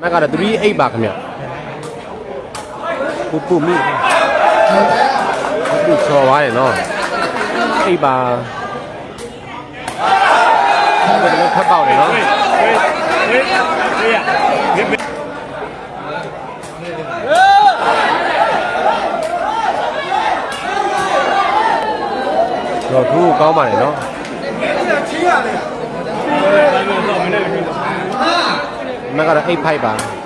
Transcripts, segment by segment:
မက်ကတော့38ပါခင်ဗျပူပူမိပူချော်သွားတယ်နော်8ပါဘယ်လိုဖတ်ပေါက်တယ်နော်ဟေးဟေးဟေးရဟေးတော့သူ့ကိုကောင်းပါတယ်နော် 那个 A 拍版。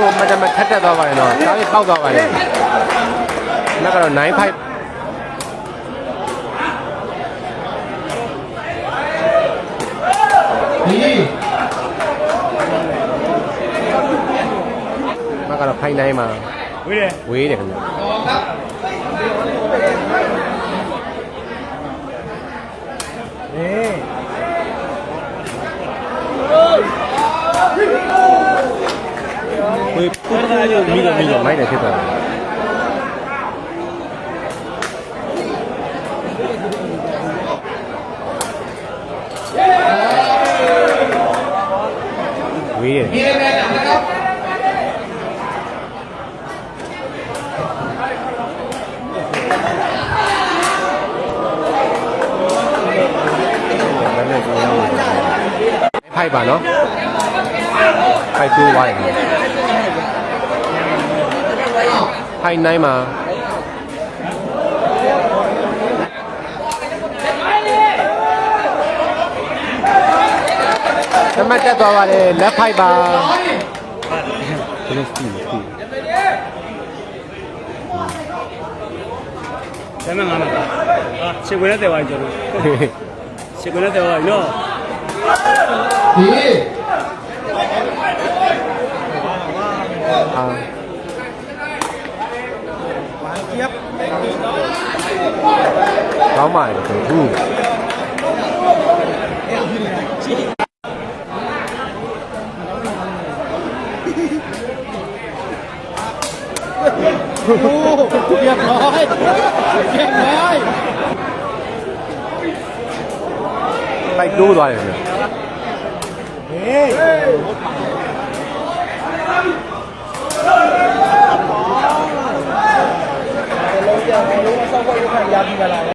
သူမတမထက်တက်သွားပါတယ်နော်စားပြီးပေါက်သွားပါတယ်မက်ကတော့9 5မက်ကတော့ဖိုင်တိုင်းမှာ ဝေးတယ် ဝေးတယ်ခင်ဗျဝေး hơi mi của mình ở máy này thế thôi quý này hay bà nó. Hay chưa quay ယ်လည်းလည်းကြောင်းရောက်တယ်ဖိုက်ပါနော်ဖိုက်တူဝိုင်းဖိုင်နိုင်မှာသမတ်တက်သွားပါလေလက်ဖိုက်ပါဘယ်လိုစီစီဆမ်းမငါမဟာခြေခွေနဲ့တယ်ဝိုင်းကျွန်တော်ခြေခွေနဲ့တယ်ဝိုင်းနော်အာ How my group. Ô, đẹp nói, đẹp nói. Tay đu rồi. Ê. Hey.